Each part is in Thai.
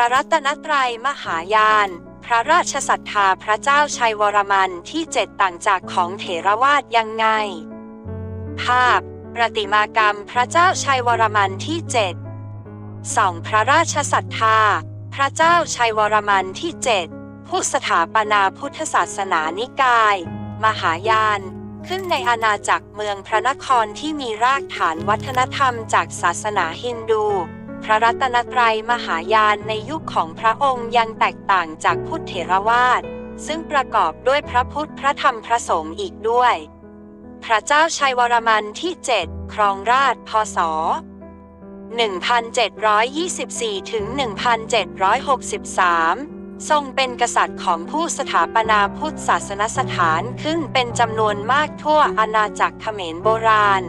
ระรัตนตรัยมหายาน พระราชศรัทธาพระเจ้าชัยวรมันที่เจ็ดต่างจากของเถรวาทยังไง ภาพ ประติมากรรมพระเจ้าชัยวรมันที่เจ็ดสองพระราชศรัทธา พระเจ้าชัยวรมันที่เจ็ดผู้สถาปนาพุทธศาสนานิกาย มหายาน ขึ้นในอาณาจักรเมืองพระนครที่มีรากฐานวัฒนธรรมจากศาสนาฮินดู พระรัตนตรัยมหายานในยุคของพระองค์ยังแตกต่างจากพุทธเถรวาท ซึ่งประกอบด้วยพระพุทธพระธรรมพระสงฆ์อีกด้วย พระเจ้าชัยวรมันที่ 7 ครองราชย์พศ 1724 ถึง 1763 ทรงเป็นกษัตริย์ของผู้สถาปนาพุทธศาสนสถานขึ้นเป็นจำนวนมากทั่วอาณาจักรเขมรโบราณ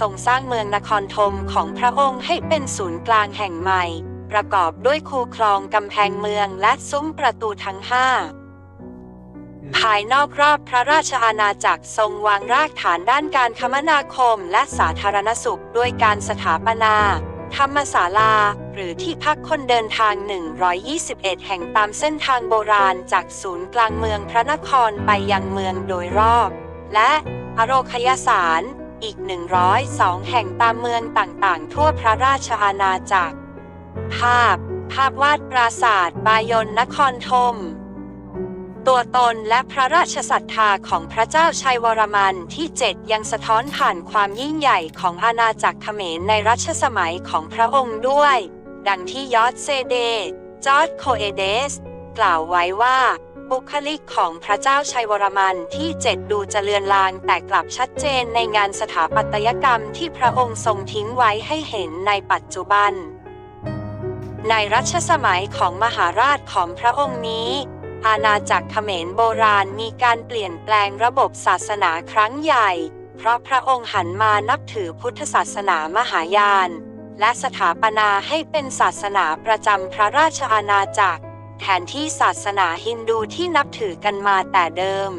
ทรงสร้างเมืองนครธมของพระองค์ให้เป็นศูนย์กลางแห่งใหม่ ประกอบด้วยคูคลองกำแพงเมืองและซุ้มประตูทั้งห้าภายนอกรอบพระราชอาณาจักรทรงวางรากฐานด้านการคมนาคมและสาธารณสุขด้วยการสถาปนา ธรรมศาลา หรือที่พักคนเดินทาง 121 แห่งตามเส้นทางโบราณจากศูนย์กลางเมืองพระนครไปยังเมืองโดยรอบ และอโรคยสาร อีก 102 แห่งตามเมืองต่างๆ ทั่วพระราชอาณาจักร ภาพ ภาพวาดปราสาทบายนนครธม ตัวตนและพระราชศรัทธาของพระเจ้าชัยวรมันที่เจ็ดยังสะท้อนผ่านความยิ่งใหญ่ของอาณาจักรเขมรในรัชสมัยของพระองค์ด้วย ดังที่ยอดเซเดจอร์ดโคเอเดส กล่าวไว้ว่า บุคลิกของพระเจ้าชัยวรมันที่เจ็ดดูจะเลือนลางแต่กลับชัดเจนในงานสถาปัตยกรรมที่พระองค์ทรงทิ้งไว้ให้เห็นในปัจจุบัน ในรัชสมัยของมหาราชของพระองค์นี้ อาณาจักรเขมรโบราณมีการเปลี่ยนแปลงระบบศาสนาครั้งใหญ่ เพราะพระองค์หันมานับถือพุทธศาสนามหายาน และสถาปนาให้เป็นศาสนาประจำพระราชอาณาจักร แทนที่ศาสนาฮินดูที่นับถือกันมาแต่เดิม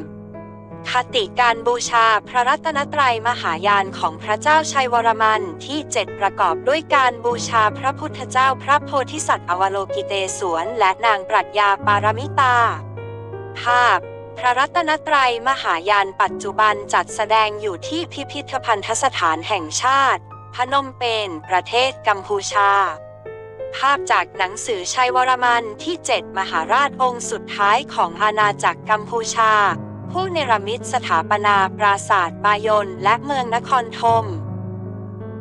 คติการบูชาพระรัตนตรัยมหายานของพระเจ้าชัยวรมันที่เจ็ดประกอบด้วยการบูชาพระพุทธเจ้าพระโพธิสัตว์อวโลกิเตศวรและนางปรัชญาปารมิตา ภาพพระรัตนตรัยมหายานปัจจุบันจัดแสดงอยู่ที่พิพิธภัณฑสถานแห่งชาติ พนมเปญประเทศกัมพูชา ภาพจากหนังสือชัยวรมันที่เจ็ดมหาราชองค์สุดท้ายของอาณาจักรกัมพูชา ผู้เนรมิตสถาปนาปราสาทบายนและเมืองนครธม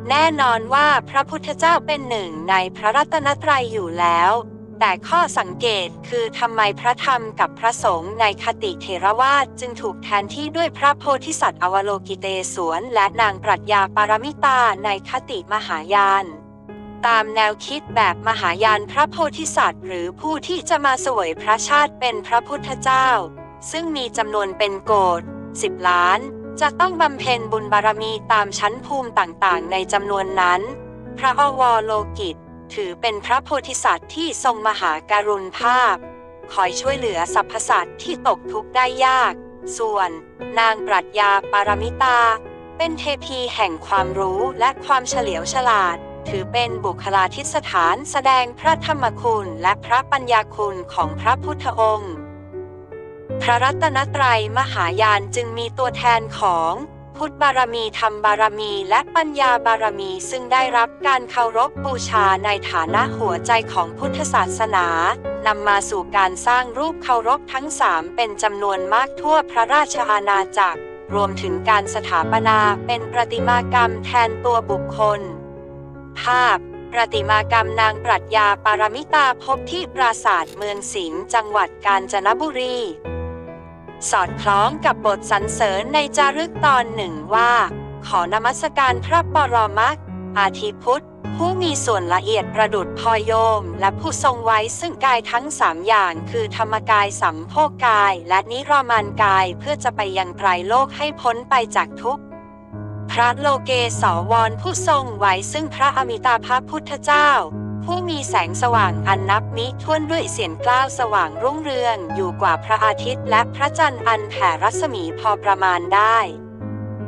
แน่นอนว่าพระพุทธเจ้าเป็นหนึ่งในพระรัตนตรัยอยู่แล้ว แต่ข้อสังเกตคือทำไมพระธรรมกับพระสงฆ์ในคติเทรวาสจึงถูกแทนที่ด้วยพระโพธิสัตว์อวโลกิเตศวรและนางปรัชญาปารมิตาในคติมหายาน ตามแนวคิดแบบมหายานพระโพธิสัตว์ หรือผู้ที่จะมาเสวยพระชาติเป็นพระพุทธเจ้า ซึ่งมีจำนวนเป็นโกด10ล้าน จะต้องบำเพ็ญบุญบารมีตามชั้นภูมิต่างๆ ในจำนวนนั้น พระอวโลกิต ถือเป็นพระโพธิสัตว์ที่ทรงมหาการุณภาพ คอยช่วยเหลือสรรพสัตว์ที่ตกทุกข์ได้ยาก ส่วน นางปรัชญาปารมิตา เป็นเทพีแห่งความรู้และความเฉลียวฉลาด ถือเป็นบุคลาธิสถานแสดงพระธรรมคุณและพระปัญญาคุณของพระพุทธองค์ พระรัตนตรัยมหายานจึงมีตัวแทนของพุทธบารมีธรรมบารมีและปัญญาบารมีซึ่งได้รับการเคารพบูชาในฐานะหัวใจของพุทธศาสนานำมาสู่การสร้างรูปเคารพทั้งสามเป็นจำนวนมากทั่วพระราชอาณาจักร รวมถึงการสถาปนาเป็นประติมากรรมแทนตัวบุคคล ภาพ ประติมากรรมนางปรัชญาปารมิตาพบที่ปราสาทเมืองสิงห์จังหวัดกาญจนบุรี สอดคล้องกับบทสรรเสริญในจารึกตอนหนึ่งว่า ขอนมัสการพระปรมักอาทิพุทธผู้มีส่วนละเอียดประดุดพอยโยม และผู้ทรงไว้ซึ่งกายทั้งสามอย่างคือธรรมกายสัมโพกกาย และนิรมานกายเพื่อจะไปยังไตรโลกให้พ้นไปจากทุกข์ พระโลเกสวรผู้ทรงไว้ซึ่งพระอมิตาภพุทธเจ้า ผู้มีแสงสว่างอันนับมิถ้วนด้วยเสียงกล้าวสว่างรุ่งเรืองอยู่กว่าพระอาทิตย์และพระจันทร์อันแผ่รัศมีพอประมาณได้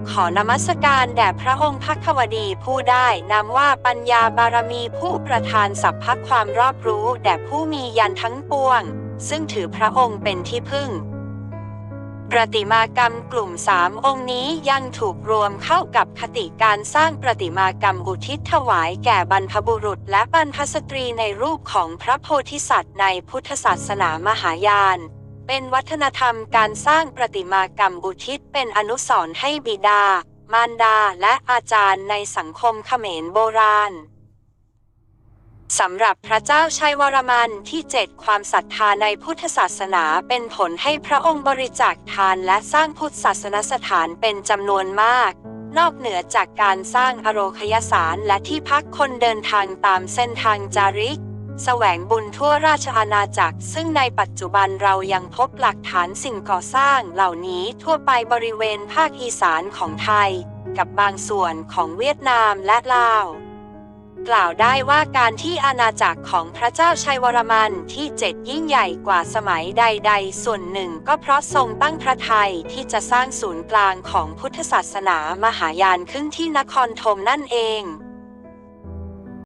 ขอนมัสการแด่พระองค์พักวดีผู้ได้นามว่าปัญญาบารมีผู้ประทานสัพพะความรอบรู้แด่ผู้มียันทั้งปวง ซึ่งถือพระองค์เป็นที่พึ่ง ประติมากรรมกลุ่มสามองค์นี้ยังถูกรวมเข้ากับคติการสร้างประติมากรรมอุทิศถวายแก่บรรพบุรุษ และบรรพสตรีในรูปของพระโพธิสัตว์ในพุทธศาสนามหายาน เป็นวัฒนธรรมการสร้างประติมากรรมอุทิศเป็นอนุสรณ์ให้บิดา มารดาและอาจารย์ในสังคมเขมรโบราณ สำหรับพระเจ้าชัยวรมันที่เจ็ดความศรัทธาในพุทธศาสนาเป็นผลให้พระองค์บริจาคทานและสร้างพุทธศาสนสถานเป็นจำนวนมาก นอกเหนือจากการสร้างอโรคยสารและที่พักคนเดินทางตามเส้นทางจาริก แสวงบุญทั่วราชอาณาจักร ซึ่งในปัจจุบันเรายังพบหลักฐานสิ่งก่อสร้างเหล่านี้ทั่วไปบริเวณภาคอีสานของไทย กับบางส่วนของเวียดนามและลาว กล่าวได้ว่าการที่อาณาจักรของพระเจ้าชัยวรมันที่เจ็ดยิ่งใหญ่กว่าสมัยใด ๆ ส่วนหนึ่งก็เพราะทรงตั้งพระทัยที่จะสร้างศูนย์กลางของพุทธศาสนามหายานขึ้นที่นครธมนั่นเอง